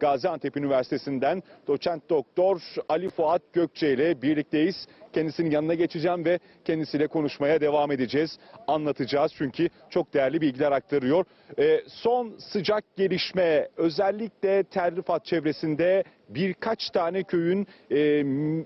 Gaziantep Üniversitesi'nden doçent doktor Ali Fuat Gökçe ile birlikteyiz. Kendisinin yanına geçeceğim ve kendisiyle konuşmaya devam edeceğiz. Anlatacağız çünkü çok değerli bilgiler aktarıyor. Ee, son sıcak gelişme özellikle Tel çevresinde birkaç tane köyün e,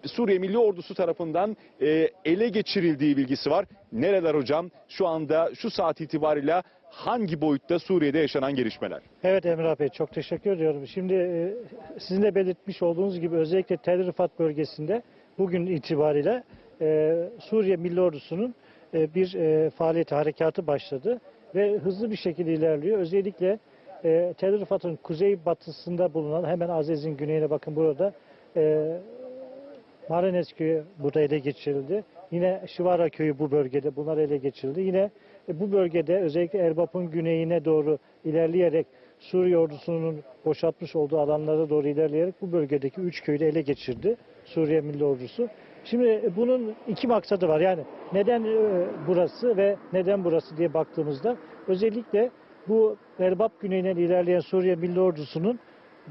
Suriye Milli Ordusu tarafından e, ele geçirildiği bilgisi var. Nereler hocam? Şu anda şu saat itibariyle hangi boyutta Suriye'de yaşanan gelişmeler? Evet Emrah Bey çok teşekkür ediyorum. Şimdi e, sizin de belirtmiş olduğunuz gibi özellikle Tel Rifat bölgesinde bugün itibariyle e, Suriye Milli Ordusu'nun e, bir e, faaliyeti, harekatı başladı ve hızlı bir şekilde ilerliyor. Özellikle e, Tel Rifat'ın kuzey batısında bulunan hemen Azez'in güneyine bakın burada e, Maranes köyü burada ele geçirildi. Yine Şivara köyü bu bölgede bunlar ele geçirildi. Yine bu bölgede özellikle Erbap'ın güneyine doğru ilerleyerek Suriye ordusunun boşaltmış olduğu alanlara doğru ilerleyerek bu bölgedeki üç köyü ele geçirdi Suriye Milli Ordusu. Şimdi e, bunun iki maksadı var. Yani neden e, burası ve neden burası diye baktığımızda özellikle bu Erbap güneyinden ilerleyen Suriye Milli Ordusu'nun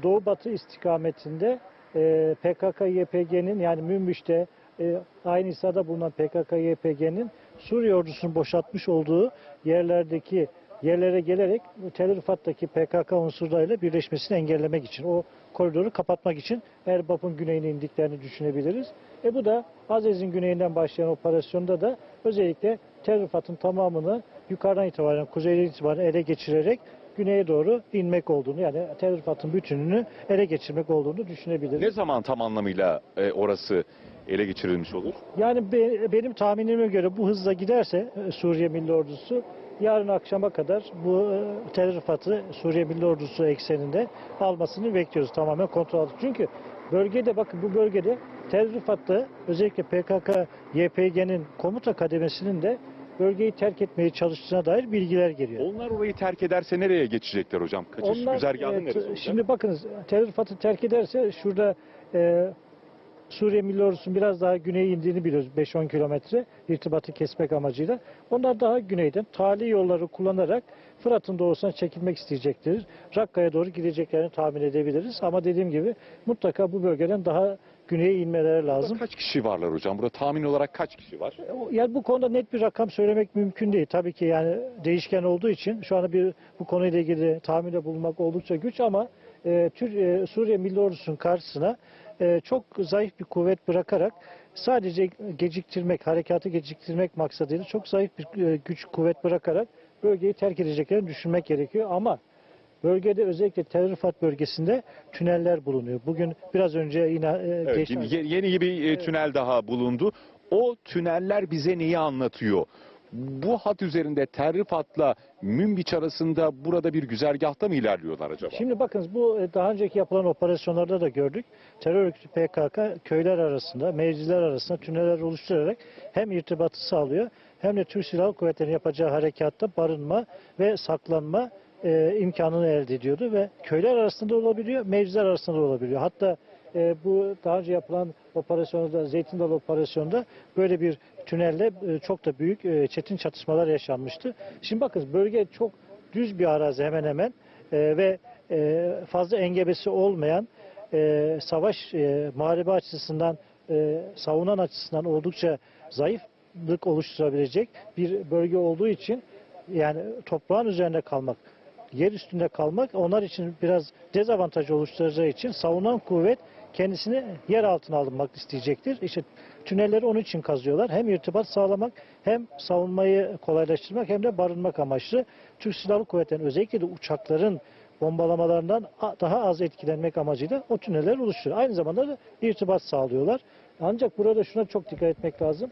doğu batı istikametinde e, PKK-YPG'nin yani Münbiş'te e, aynı hissada bulunan PKK-YPG'nin Suriye ordusunun boşaltmış olduğu yerlerdeki yerlere gelerek Tel Rifat'taki PKK unsurlarıyla birleşmesini engellemek için, o koridoru kapatmak için Erbap'ın güneyine indiklerini düşünebiliriz. E bu da Azez'in güneyinden başlayan operasyonda da özellikle Tel Rifat'ın tamamını yukarıdan itibaren, kuzeyden itibaren ele geçirerek güneye doğru inmek olduğunu yani Tel Rifat'ın bütününü ele geçirmek olduğunu düşünebiliriz. Ne zaman tam anlamıyla e, orası ele geçirilmiş olur? Yani be- benim tahminime göre bu hızla giderse e, Suriye Milli Ordusu yarın akşama kadar bu e, Tel Rifat'ı Suriye Milli Ordusu ekseninde almasını bekliyoruz tamamen kontrol altında. Çünkü bölgede bakın bu bölgede Tel Rifat'ta özellikle PKK YPG'nin komuta kademesinin de bölgeyi terk etmeye çalıştığına dair bilgiler geliyor. Onlar orayı terk ederse nereye geçecekler hocam? Kaçış güzergahı e, neresi olacak? Şimdi bakınız Tel Rifat'ı terk ederse şurada e, Suriye Milli Ordusu'nun biraz daha güneye indiğini biliyoruz 5-10 kilometre irtibatı kesmek amacıyla. Onlar daha güneyden tali yolları kullanarak Fırat'ın doğusuna çekilmek isteyecektir. Rakka'ya doğru gideceklerini tahmin edebiliriz. Ama dediğim gibi mutlaka bu bölgeden daha güneye inmeleri Burada lazım. kaç kişi varlar hocam? Burada tahmin olarak kaç kişi var? Yani bu konuda net bir rakam söylemek mümkün değil. Tabii ki yani değişken olduğu için şu anda bir bu konuyla ilgili tahminde bulunmak oldukça güç ama e, e, Suriye Milli Ordusu'nun karşısına e, çok zayıf bir kuvvet bırakarak sadece geciktirmek, harekatı geciktirmek maksadıyla çok zayıf bir e, güç kuvvet bırakarak bölgeyi terk edeceklerini düşünmek gerekiyor ama Bölgede özellikle Tel Rifat bölgesinde tüneller bulunuyor. Bugün biraz önce yine e, Evet, yeni, yeni bir e, tünel daha bulundu. O tüneller bize neyi anlatıyor? Bu hat üzerinde Terrifat'la Münbiç arasında burada bir güzergahta mı ilerliyorlar acaba? Şimdi bakınız bu e, daha önceki yapılan operasyonlarda da gördük. Terör örgütü PKK köyler arasında, mevziler arasında tüneller oluşturarak hem irtibatı sağlıyor hem de Türk Silahlı Kuvvetleri'nin yapacağı harekatta barınma ve saklanma e, imkanını elde ediyordu ve köyler arasında da olabiliyor, mevziler arasında da olabiliyor. Hatta e, bu daha önce yapılan operasyonda, Zeytin Dalı operasyonda böyle bir tünelle e, çok da büyük e, çetin çatışmalar yaşanmıştı. Şimdi bakın bölge çok düz bir arazi hemen hemen e, ve e, fazla engebesi olmayan e, savaş e, muharebe açısından e, savunan açısından oldukça zayıflık oluşturabilecek bir bölge olduğu için yani toprağın üzerinde kalmak yer üstünde kalmak onlar için biraz dezavantaj oluşturacağı için savunan kuvvet kendisini yer altına alınmak isteyecektir. İşte tünelleri onun için kazıyorlar. Hem irtibat sağlamak hem savunmayı kolaylaştırmak hem de barınmak amaçlı. Türk Silahlı Kuvvetleri'nin özellikle de uçakların bombalamalarından daha az etkilenmek amacıyla o tüneller oluşturuyor. Aynı zamanda da irtibat sağlıyorlar. Ancak burada şuna çok dikkat etmek lazım.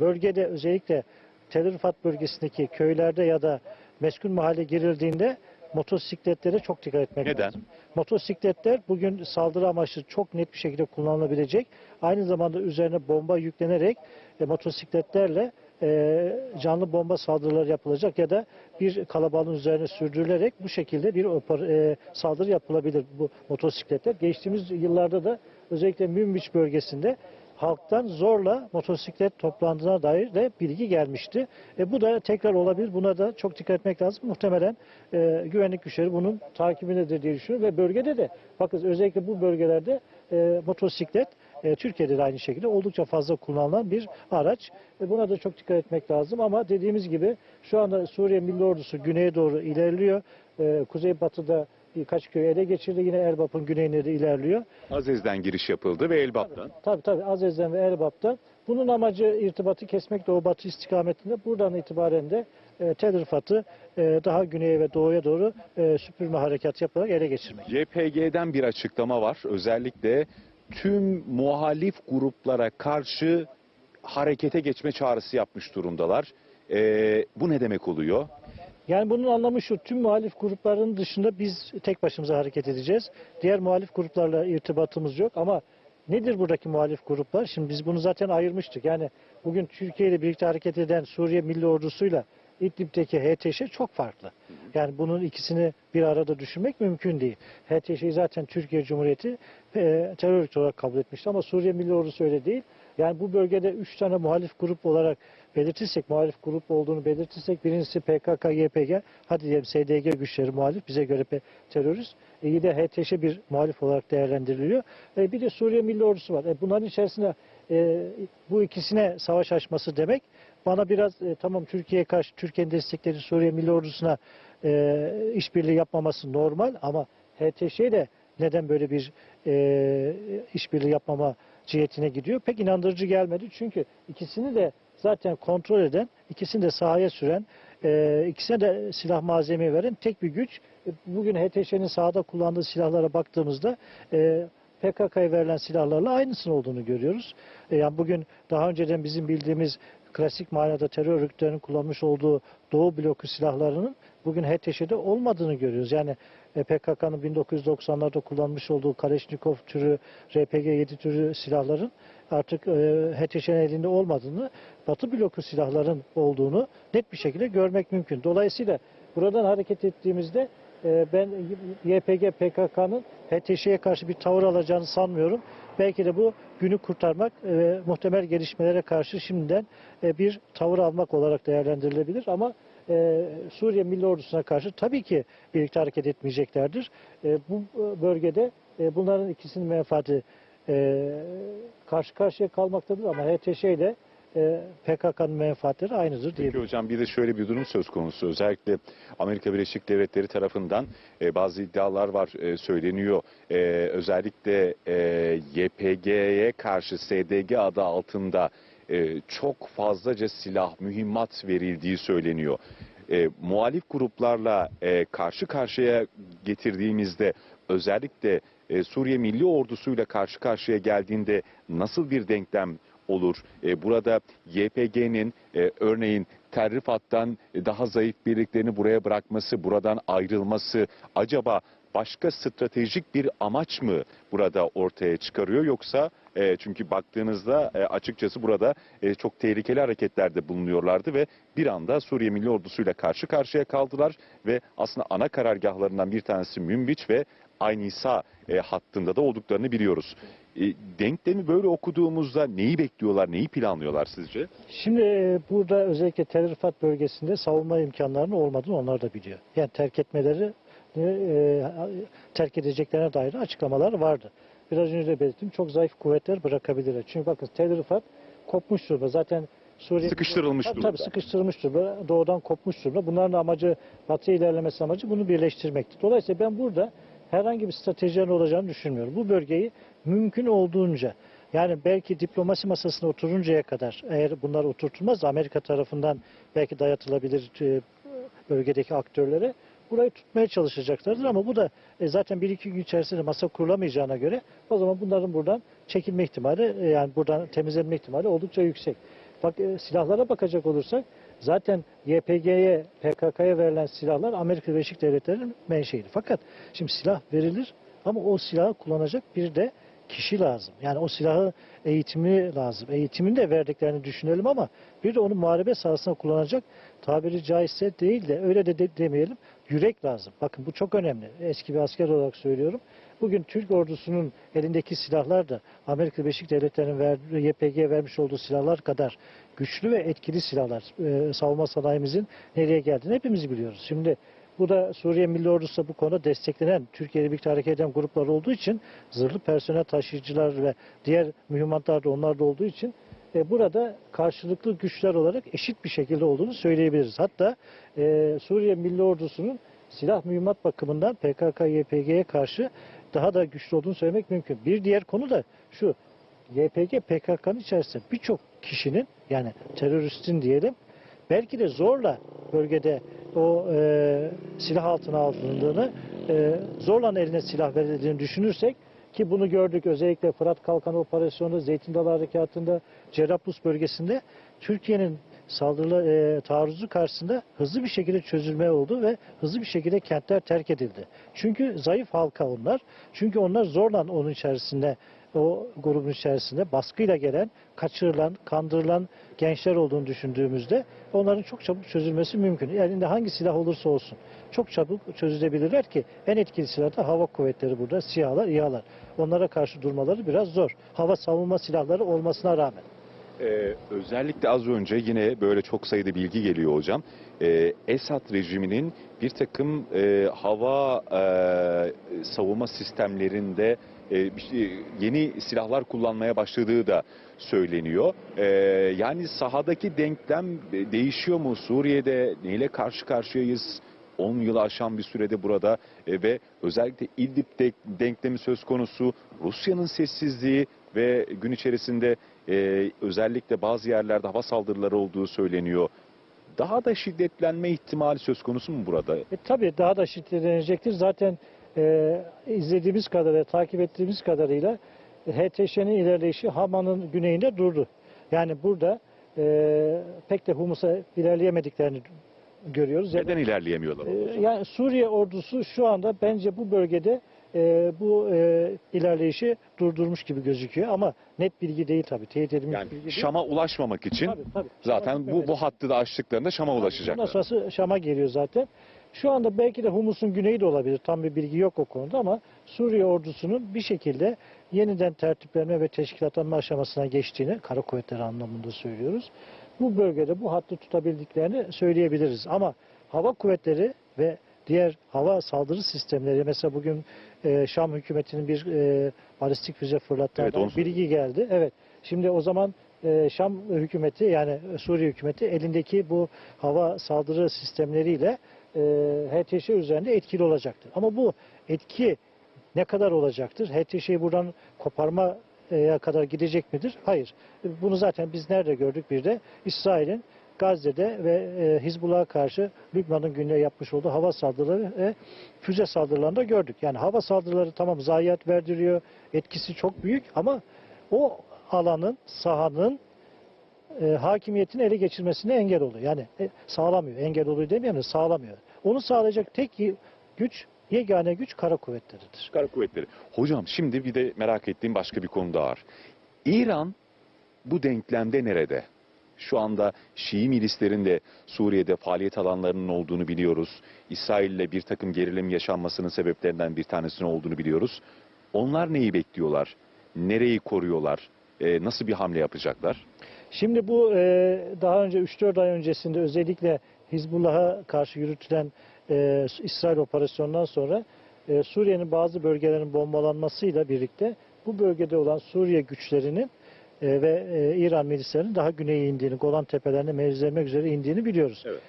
Bölgede özellikle Tel bölgesindeki köylerde ya da meskun mahalle girildiğinde motosikletlere çok dikkat etmek Neden? lazım. Motosikletler bugün saldırı amaçlı çok net bir şekilde kullanılabilecek. Aynı zamanda üzerine bomba yüklenerek e, motosikletlerle e, canlı bomba saldırıları yapılacak ya da bir kalabalığın üzerine sürdürülerek bu şekilde bir e, saldırı yapılabilir bu motosikletler. Geçtiğimiz yıllarda da özellikle Münbiç bölgesinde halktan zorla motosiklet toplandığına dair de bilgi gelmişti. E, bu da tekrar olabilir. Buna da çok dikkat etmek lazım. Muhtemelen e, güvenlik güçleri bunun takibindedir diye düşünüyorum. Ve bölgede de bakın özellikle bu bölgelerde e, motosiklet e, Türkiye'de de aynı şekilde oldukça fazla kullanılan bir araç. E, buna da çok dikkat etmek lazım ama dediğimiz gibi şu anda Suriye Milli Ordusu güneye doğru ilerliyor. E, kuzeybatıda birkaç köyü ele geçirdi. Yine Erbap'ın güneyine de ilerliyor. Azez'den giriş yapıldı ve Elbap'tan. Tabii tabii Azez'den ve Erbap'tan. Bunun amacı irtibatı kesmek doğu batı istikametinde. Buradan itibaren de e, Tel Rifat'ı e, daha güneye ve doğuya doğru e, süpürme harekatı yaparak ele geçirmek. YPG'den bir açıklama var. Özellikle tüm muhalif gruplara karşı harekete geçme çağrısı yapmış durumdalar. Ee, bu ne demek oluyor? Yani bunun anlamı şu, tüm muhalif grupların dışında biz tek başımıza hareket edeceğiz. Diğer muhalif gruplarla irtibatımız yok ama nedir buradaki muhalif gruplar? Şimdi biz bunu zaten ayırmıştık. Yani bugün Türkiye ile birlikte hareket eden Suriye Milli Ordusu'yla İdlib'deki HTŞ çok farklı. Yani bunun ikisini bir arada düşünmek mümkün değil. HTŞ'yi zaten Türkiye Cumhuriyeti e, terör olarak kabul etmişti ama Suriye Milli Ordusu öyle değil. Yani bu bölgede üç tane muhalif grup olarak belirtirsek, muhalif grup olduğunu belirtirsek birincisi PKK, YPG, hadi diyelim SDG güçleri muhalif, bize göre terörist. E, yine HTŞ bir muhalif olarak değerlendiriliyor. E, bir de Suriye Milli Ordusu var. E, bunların içerisinde e, bu ikisine savaş açması demek bana biraz e, tamam Türkiye'ye karşı Türkiye'nin destekleri Suriye Milli Ordusu'na e, işbirliği yapmaması normal ama HTŞ de neden böyle bir e, işbirliği yapmama cihetine gidiyor pek inandırıcı gelmedi. Çünkü ikisini de zaten kontrol eden, ikisini de sahaya süren, e, ikisine de silah malzemeyi veren tek bir güç. E, Bugün HTŞ'nin sahada kullandığı silahlara baktığımızda e, PKK'ya verilen silahlarla aynısının olduğunu görüyoruz. E, yani bugün daha önceden bizim bildiğimiz klasik manada terör örgütlerinin kullanmış olduğu Doğu bloku silahlarının bugün HTŞ'de olmadığını görüyoruz. Yani e, PKK'nın 1990'larda kullanmış olduğu Kalashnikov türü, RPG-7 türü silahların artık e, HTŞ'nin elinde olmadığını, Batı bloku silahların olduğunu net bir şekilde görmek mümkün. Dolayısıyla buradan hareket ettiğimizde e, ben YPG PKK'nın HTŞ'ye karşı bir tavır alacağını sanmıyorum. Belki de bu günü kurtarmak ve muhtemel gelişmelere karşı şimdiden e, bir tavır almak olarak değerlendirilebilir ama e, Suriye Milli Ordusu'na karşı tabii ki birlikte hareket etmeyeceklerdir. E, bu e, bölgede e, bunların ikisinin menfaati e, karşı karşıya kalmaktadır ama HTŞ ile e, PKK'nın menfaatleri aynıdır Peki diyebilirim. hocam bir de şöyle bir durum söz konusu. Özellikle Amerika Birleşik Devletleri tarafından e, bazı iddialar var e, söyleniyor. E, özellikle e, YPG'ye karşı SDG adı altında e, çok fazlaca silah, mühimmat verildiği söyleniyor. E, muhalif gruplarla e, karşı karşıya getirdiğimizde özellikle e, Suriye Milli Ordusu'yla karşı karşıya geldiğinde nasıl bir denklem olur? E, burada YPG'nin e, örneğin Tel Rifat'tan daha zayıf birliklerini buraya bırakması, buradan ayrılması acaba başka stratejik bir amaç mı burada ortaya çıkarıyor yoksa e, çünkü baktığınızda e, açıkçası burada e, çok tehlikeli hareketlerde bulunuyorlardı ve bir anda Suriye Milli Ordusu'yla karşı karşıya kaldılar ve aslında ana karargahlarından bir tanesi Münbiç ve Aynisa e, hattında da olduklarını biliyoruz. E, denklemi böyle okuduğumuzda neyi bekliyorlar, neyi planlıyorlar sizce? Şimdi e, burada özellikle Tel bölgesinde savunma imkanlarının olmadığını onlar da biliyor. Yani terk etmeleri e, terk edeceklerine dair açıklamalar vardı. Biraz önce de belirttim çok zayıf kuvvetler bırakabilirler. Çünkü bakın Tel Rifat kopmuş durumda. Zaten Suriye Sıkıştırılmış durumda. Tabii sıkıştırılmış durumda. Doğudan kopmuş durumda. Bunların amacı Batı ilerlemesi amacı bunu birleştirmekti. Dolayısıyla ben burada herhangi bir stratejilerin olacağını düşünmüyorum. Bu bölgeyi mümkün olduğunca yani belki diplomasi masasına oturuncaya kadar eğer bunlar oturtulmaz Amerika tarafından belki dayatılabilir e, bölgedeki aktörlere burayı tutmaya çalışacaklardır ama bu da e, zaten bir iki gün içerisinde masa kurulamayacağına göre o zaman bunların buradan çekilme ihtimali e, yani buradan temizlenme ihtimali oldukça yüksek. Bak e, silahlara bakacak olursak zaten YPG'ye, PKK'ya verilen silahlar Amerika Birleşik Devletleri'nin menşeiydi. Fakat şimdi silah verilir ama o silahı kullanacak bir de kişi lazım. Yani o silahı eğitimi lazım. Eğitimini de verdiklerini düşünelim ama bir de onu muharebe sahasında kullanacak tabiri caizse değil de öyle de, de demeyelim yürek lazım. Bakın bu çok önemli. Eski bir asker olarak söylüyorum. Bugün Türk ordusunun elindeki silahlar da Amerika Birleşik Devletleri'nin verdiği YPG'ye vermiş olduğu silahlar kadar güçlü ve etkili silahlar. Ee, savunma sanayimizin nereye geldiğini hepimiz biliyoruz. Şimdi bu da Suriye Milli Ordusu bu konuda desteklenen, Türkiye'de birlikte hareket eden gruplar olduğu için zırhlı personel taşıyıcılar ve diğer mühimmatlar da onlar da olduğu için e, burada karşılıklı güçler olarak eşit bir şekilde olduğunu söyleyebiliriz. Hatta e, Suriye Milli Ordusu'nun silah mühimmat bakımından PKK-YPG'ye karşı daha da güçlü olduğunu söylemek mümkün. Bir diğer konu da şu, YPG PKK'nın içerisinde birçok kişinin yani teröristin diyelim belki de zorla bölgede o e, silah altına alındığını, e, zorla eline silah verildiğini düşünürsek ki bunu gördük özellikle Fırat Kalkanı Operasyonu, Zeytin Dalı Harekatı'nda, Cerrablus bölgesinde Türkiye'nin saldırı e, taarruzu karşısında hızlı bir şekilde çözülme oldu ve hızlı bir şekilde kentler terk edildi. Çünkü zayıf halka onlar. Çünkü onlar zorla onun içerisinde o grubun içerisinde baskıyla gelen, kaçırılan, kandırılan gençler olduğunu düşündüğümüzde onların çok çabuk çözülmesi mümkün. Elinde hangi silah olursa olsun çok çabuk çözülebilirler ki en etkili silah da hava kuvvetleri burada, SİHA'lar, İHA'lar. Onlara karşı durmaları biraz zor. Hava savunma silahları olmasına rağmen. Ee, özellikle az önce yine böyle çok sayıda bilgi geliyor hocam. Ee, Esad rejiminin bir takım e, hava e, savunma sistemlerinde e, şey- yeni silahlar kullanmaya başladığı da söyleniyor. Ee, yani sahadaki denklem e, değişiyor mu? Suriye'de neyle karşı karşıyayız? 10 yılı aşan bir sürede burada e, ve özellikle İdlib de- denklemi söz konusu Rusya'nın sessizliği ve gün içerisinde e, özellikle bazı yerlerde hava saldırıları olduğu söyleniyor. Daha da şiddetlenme ihtimali söz konusu mu burada? E, tabii daha da şiddetlenecektir. Zaten e, izlediğimiz kadarıyla, takip ettiğimiz kadarıyla HTŞ'nin ilerleyişi Haman'ın güneyinde durdu. Yani burada e, pek de Humus'a ilerleyemediklerini görüyoruz. Neden ilerleyemiyorlar? E, yani Suriye ordusu şu anda bence bu bölgede e, bu e, ilerleyişi durdurmuş gibi gözüküyor ama net bilgi değil tabii. Teyit edilmiş Yani bilgi değil. Şam'a ulaşmamak için Tabii, tabii. zaten bu bu hattı da açtıklarında Şam'a Bundan ulaşacaklar. sonrası Şam'a geliyor zaten. Şu anda belki de Humus'un güneyi de olabilir. Tam bir bilgi yok o konuda ama Suriye ordusunun bir şekilde yeniden tertiplenme ve teşkilatlanma aşamasına geçtiğini kara kuvvetleri anlamında söylüyoruz. Bu bölgede bu hattı tutabildiklerini söyleyebiliriz. Ama hava kuvvetleri ve diğer hava saldırı sistemleri mesela bugün e, Şam hükümetinin bir e, balistik füze fırlattığına Evet, bilgi geldi. Evet. Şimdi o zaman e, Şam hükümeti yani Suriye hükümeti elindeki bu hava saldırı sistemleriyle e, HTŞ üzerinde etkili olacaktır. Ama bu etki ne kadar olacaktır? HTŞ'yi buradan koparmaya kadar gidecek midir? Hayır. Bunu zaten biz nerede gördük bir de? İsrail'in Gazze'de ve e, Hizbullah'a karşı Lübnan'ın güneye yapmış olduğu hava saldırıları ve füze saldırılarında gördük. Yani hava saldırıları tamam zayiat verdiriyor, etkisi çok büyük ama o alanın, sahanın e, hakimiyetini ele geçirmesine engel oluyor. Yani e, sağlamıyor. Engel oluyor demiyorum da sağlamıyor. Onu sağlayacak tek güç, yegane güç kara kuvvetleridir. Kara kuvvetleri. Hocam şimdi bir de merak ettiğim başka bir konu daha var. İran bu denklemde nerede? Şu anda Şii milislerin de Suriye'de faaliyet alanlarının olduğunu biliyoruz. İsrail ile bir takım gerilim yaşanmasının sebeplerinden bir tanesinin olduğunu biliyoruz. Onlar neyi bekliyorlar? Nereyi koruyorlar? Ee, nasıl bir hamle yapacaklar? Şimdi bu e, daha önce 3-4 ay öncesinde özellikle Hizbullah'a karşı yürütülen e, İsrail operasyonundan sonra e, Suriye'nin bazı bölgelerinin bombalanmasıyla birlikte bu bölgede olan Suriye güçlerinin e, ve e, İran milislerinin daha güneye indiğini, Golan tepelerine mevzilemek üzere indiğini biliyoruz. Evet.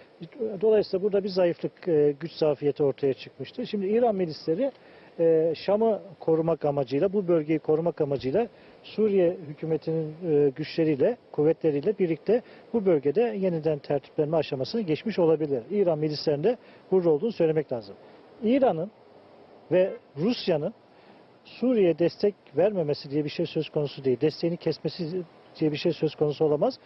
Dolayısıyla burada bir zayıflık, e, güç zafiyeti ortaya çıkmıştı. Şimdi İran milisleri e, Şam'ı korumak amacıyla, bu bölgeyi korumak amacıyla Suriye hükümetinin e, güçleriyle, kuvvetleriyle birlikte bu bölgede yeniden tertiplenme aşamasını geçmiş olabilir. İran milislerinde burada olduğunu söylemek lazım. İran'ın ve Rusya'nın Suriye'ye destek vermemesi diye bir şey söz konusu değil. Desteğini kesmesi diye bir şey söz konusu olamaz.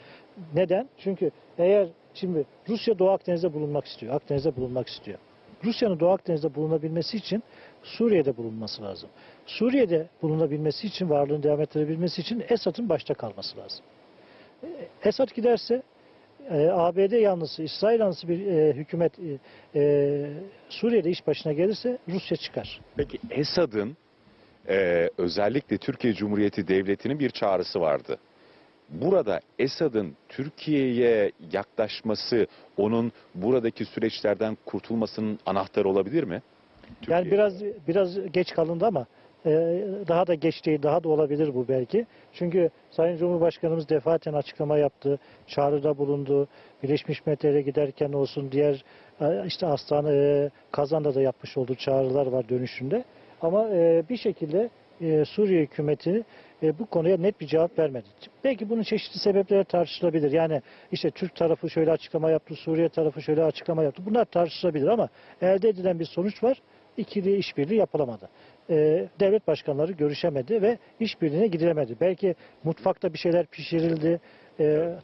Neden? Çünkü eğer şimdi Rusya Doğu Akdeniz'de bulunmak istiyor. Akdeniz'de bulunmak istiyor. Rusya'nın Doğu Akdeniz'de bulunabilmesi için Suriye'de bulunması lazım. Suriye'de bulunabilmesi için, varlığını devam ettirebilmesi için Esad'ın başta kalması lazım. E, Esad giderse e, ABD yanlısı, İsrail yanlısı bir e, hükümet e, e, Suriye'de iş başına gelirse Rusya çıkar. Peki Esad'ın e, özellikle Türkiye Cumhuriyeti Devleti'nin bir çağrısı vardı. Burada Esad'ın Türkiye'ye yaklaşması, onun buradaki süreçlerden kurtulmasının anahtarı olabilir mi? Yani Türkiye. biraz biraz geç kalındı ama e, daha da geç değil, daha da olabilir bu belki. Çünkü Sayın Cumhurbaşkanımız defaten açıklama yaptı, çağrıda bulundu. Birleşmiş Milletler'e giderken olsun, diğer e, işte Astana, e, Kazan'da da yapmış olduğu çağrılar var dönüşünde. Ama e, bir şekilde e, Suriye hükümeti e, bu konuya net bir cevap vermedi. Belki bunun çeşitli sebepleri tartışılabilir. Yani işte Türk tarafı şöyle açıklama yaptı, Suriye tarafı şöyle açıklama yaptı. Bunlar tartışılabilir ama elde edilen bir sonuç var. İkili işbirliği yapılamadı. E, devlet başkanları görüşemedi ve işbirliğine gidilemedi. Belki mutfakta bir şeyler pişirildi,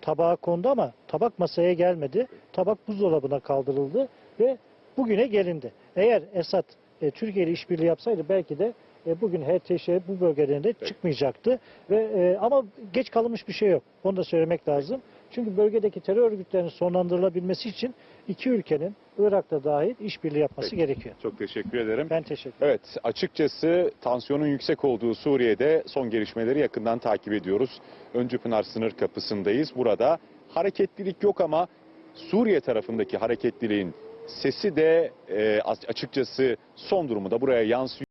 tabağa kondu ama tabak masaya gelmedi. Tabak buzdolabına kaldırıldı ve bugüne gelindi. Eğer Esad e, Türkiye ile işbirliği yapsaydı belki de e, bugün HTŞ bu bölgeden de çıkmayacaktı. Ve e, ama geç kalınmış bir şey yok. Onu da söylemek lazım. Çünkü bölgedeki terör örgütlerinin sonlandırılabilmesi için iki ülkenin Irak'ta dahil işbirliği yapması Peki. gerekiyor. Çok teşekkür ederim. Ben teşekkür ederim. Evet, açıkçası tansiyonun yüksek olduğu Suriye'de son gelişmeleri yakından takip ediyoruz. Öncü Pınar sınır kapısındayız. Burada hareketlilik yok ama Suriye tarafındaki hareketliliğin sesi de e, açıkçası son durumu da buraya yansıyor.